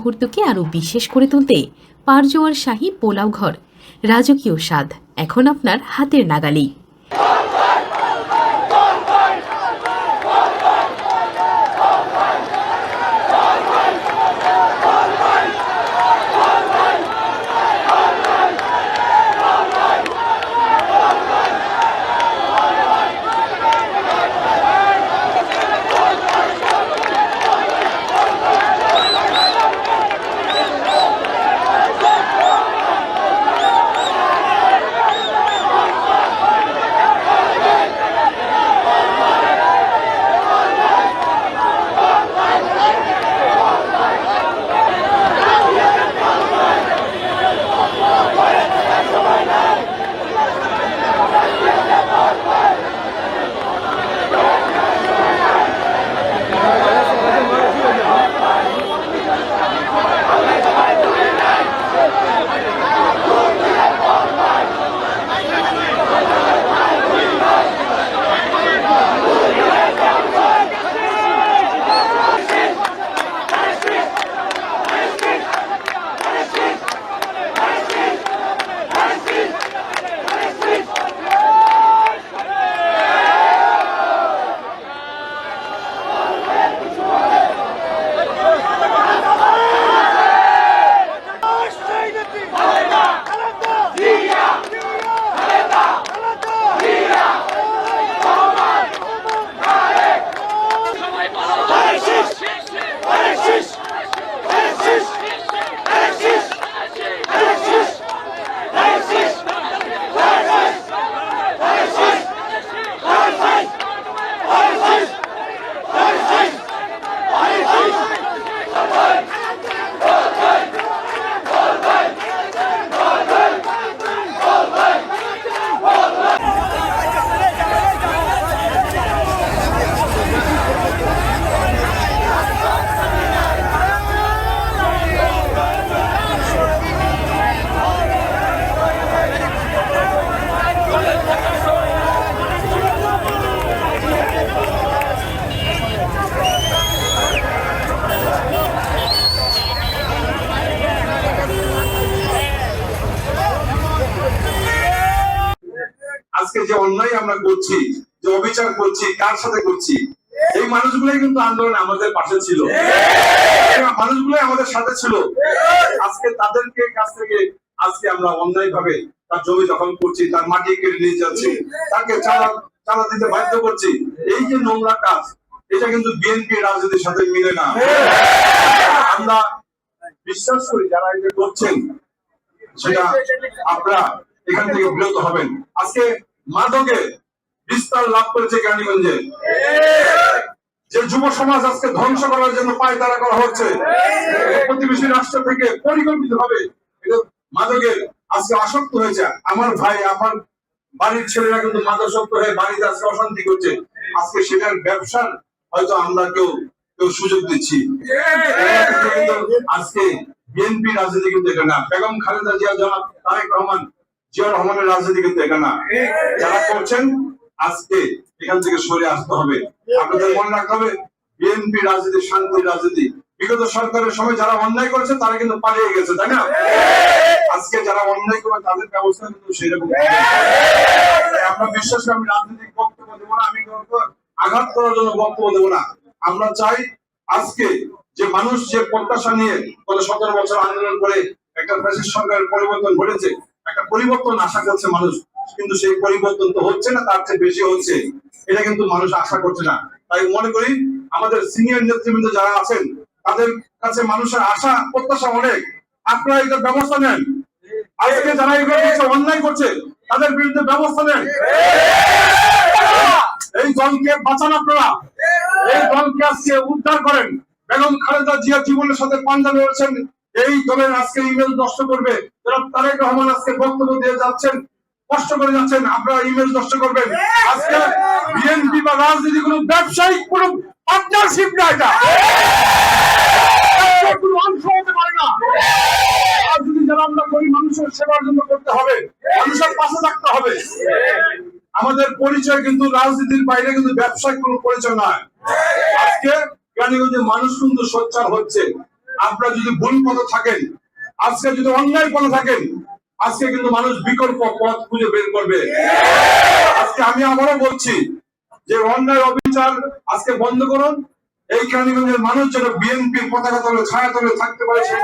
মুহূর্তকে আরও বিশেষ করে তুলতে পারজোয়ার শাহী পোলাও ঘর, রাজকীয় স্বাদ, এখন আপনার হাতের নাগালেই। যে অন্যায় আমরা করছি, যে অবিচার করছি, কার সাথে করছি, এই মানুষগুলোই কিন্তু আন্দোলন আমাদের পাশে ছিল। মানুষগুলোই আমাদের সাথে ছিল। আজকে তাদেরকে কাছ থেকে, আজকে আমরা অন্যায় ভাবে তার জমি দখল করছি, তার মাটি কেড়ে নিয়ে যাচ্ছি, তাকে চালা চালা দিতে বাধ্য করছি। এই যে নোংরা কাজ, এটা কিন্তু বিএনপি রাজনীতির সাথে মিলে না। আমরা বিশ্বাস করি যারা এটা করছেন, সেটা আপনারা এখান থেকে বিরত হবেন। আজকে মাদকে বিস্তার লাভ করেছে কেরানীগঞ্জে যে যুব সমাজ আজকে ধ্বংস করার জন্য পায়তারা করা হচ্ছে প্রতিবেশী রাষ্ট্র থেকে পরিকল্পিত ভাবে মাদকের আজকে আসক্ত হয়েছে। আমার ভাই আমার বাড়ির ছেলেরা কিন্তু মাদকাসক্ত হয়ে বাড়িতে আজকে অশান্তি করছে। আজকে সেটার ব্যবসার হয়তো আমরা কেউ কেউ সুযোগ দিচ্ছি। আজকে বিএনপি রাজনীতি কিন্তু এটা না। বেগম খালেদা জিয়া জনাব তারেক রহমান জিয়া রহমানের রাজনীতি কিন্তু এটা না। যারা করছেন আজকে এখান থেকে সরে আসতে হবে। আপনাদের মনে রাখতে হবে বিএনপি রাজনীতি শান্তির রাজনীতি। বিগত সরকারের সময় যারা অন্যায় করেছে তারা কিন্তু পালিয়ে গেছে তাই না? আজকে যারা অন্যায় করে তাদের ব্যবস্থা কিন্তু সেরকম আমরা বিশ্বাস করি আমি রাজনৈতিক বক্তব্য দেবো না আমি আঘাত করার জন্য বক্তব্য দেবো না। আমরা চাই আজকে যে মানুষ যে প্রত্যাশা নিয়ে গত সতেরো বছর আন্দোলন করে একটা ফ্যাসিস্ট সরকারের পরিবর্তন ঘটেছে একটা পরিবর্তন আশা করছে মানুষ। কিন্তু সেই পরিবর্তন তো হচ্ছে না, তার চেয়ে বেশি হচ্ছে। এটা কিন্তু মানুষ আশা করছে না। তাই মনে করি আমাদের সিনিয়র নেতৃবৃন্দ যারা আছেন, তাদের কাছে মানুষের আশা, প্রত্যাশা অনেক। আপনারা এটা ব্যবস্থা নেন। আজকে যারা এগুলো অন্যায় করছে, তাদের বিরুদ্ধে ব্যবস্থা নেন। এই দলকে বাঁচান আপনারা। এই দলকে আজকে উদ্ধার করেন। বেগম খালেদা জিয়া জীবনের সাথে পাঞ্জা রয়েছেন এই দলের আজকে ইমেল নষ্ট করবে। যারা তারেক রহমান আজকে বক্তব্য দিয়ে যাচ্ছেন, কষ্ট করে যাচ্ছেন, আপনারা ইমেল নষ্ট করবেন। আজকে বিএনপি বা রাজনীতি কোনো ব্যবসায়িক, কোনো পার্টনারশিপ না। এটা আমরা মানুষের সেবার জন্য করতে হবে। মানুষের পাশে থাকতে হবে। আমাদের পরিচয় কিন্তু রাজনীতির বাইরে কিন্তু কোনো পরিচয় নয় আজকে কেরানীগঞ্জে মানুষ কিন্তু সোচ্চার হচ্ছে। আপনারা যদি ভুল পথে থাকেন, আজকে যদি অন্যায় পথে থাকেন, আজকে কিন্তু মানুষ বিকল্প পথ খুঁজে বের করবে। আজকে আমি আবারও বলছি যে অন্যায় অবিচার আজকে বন্ধ করুন। এই কারণগঞ্জের মানুষ যেন বিএনপির পতাকা তলে, ছায়া তলে থাকতে পারে সেই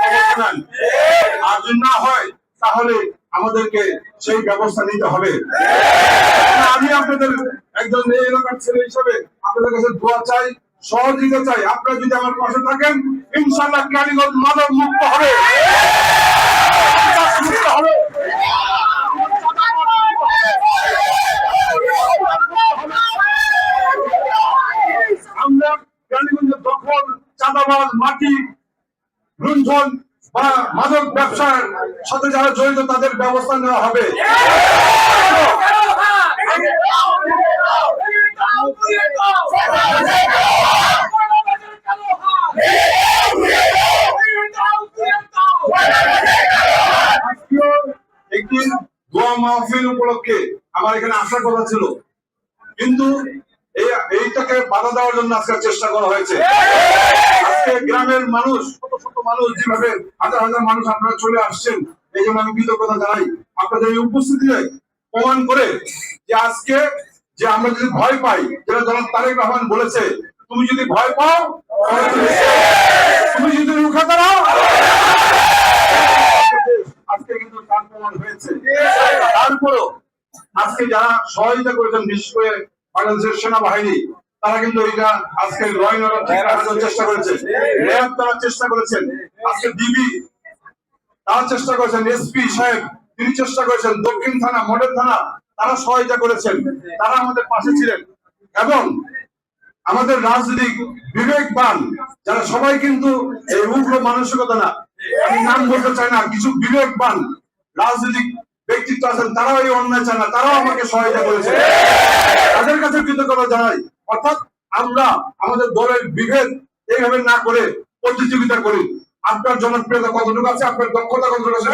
আর যদি না হয়, তাহলে আমাদেরকে সেই ব্যবস্থা নিতে হবে। আমি আপনাদের একজন এলাকার ছেলে হিসেবে আপনাদের কাছে দোয়া চাই। সহযোগিতা চাই। আপনারা যদি আমার পাশে থাকেন ইনশাল্লাহ কালীগঞ্জ মাদক মুক্ত হবে। আমরা মাটি সাথে যারা জড়িত, তাদের ব্যবস্থা নেওয়া হবে। মাহফিল উপলক্ষে আমার এখানে আসার কথা ছিল। কিন্তু এই এইটাকে বাধা দেওয়ার জন্য আজকে চেষ্টা করা হয়েছে। গ্রামের মানুষ শত শত মানুষ যেভাবে হাজার হাজার মানুষ আপনারা চলে আসছেন, এই জন্য আমি কৃতজ্ঞতা জানাই। আপনাদের এই উপস্থিতিতে প্রমাণ করে যে আজকে যে আমরা যদি ভয় পাই, যেটা জনাব তারেক রহমান বলেছে, তুমি যদি ভয় পাও, তুমি তুমি যদি রুখা দাঁড়াও আজকে কিন্তু তার প্রমাণ হয়েছে। তারপরও আজকে যারা সহযোগিতা করেছেন বিশেষ করে বাংলাদেশের সেনাবাহিনী তারা কিন্তু এটা আজকে রাখার চেষ্টা করেছে। র্যাব তারা চেষ্টা করেছেন। আজকে ডিবি তারা চেষ্টা করেছেন। এসপি সাহেব তিনি চেষ্টা করেছেন। দক্ষিণ থানা মডেল থানা তারা সহায়তা করেছেন। তারা আমাদের পাশে ছিলেন। এবং আমাদের রাজনৈতিক বিবেকবান যারা সবাই কিন্তু এই উগ্র মানসিকতা না আমি নাম বলতে চাই না কিছু বিবেকবান রাজনৈতিক ব্যক্তিত্ব আছেন, তারাও এই অন্যায় চায় না, তারাও আমাকে সহায়তা করেছে। তাদের কাছে কৃতজ্ঞতা জানাই। অর্থাৎ আমরা আমাদের দলের বিভেদ এইভাবে না করে প্রতিযোগিতা করি। আপনার জনপ্রিয়তা কতটুকু আছে, আপনার দক্ষতা কতটুকু আছে?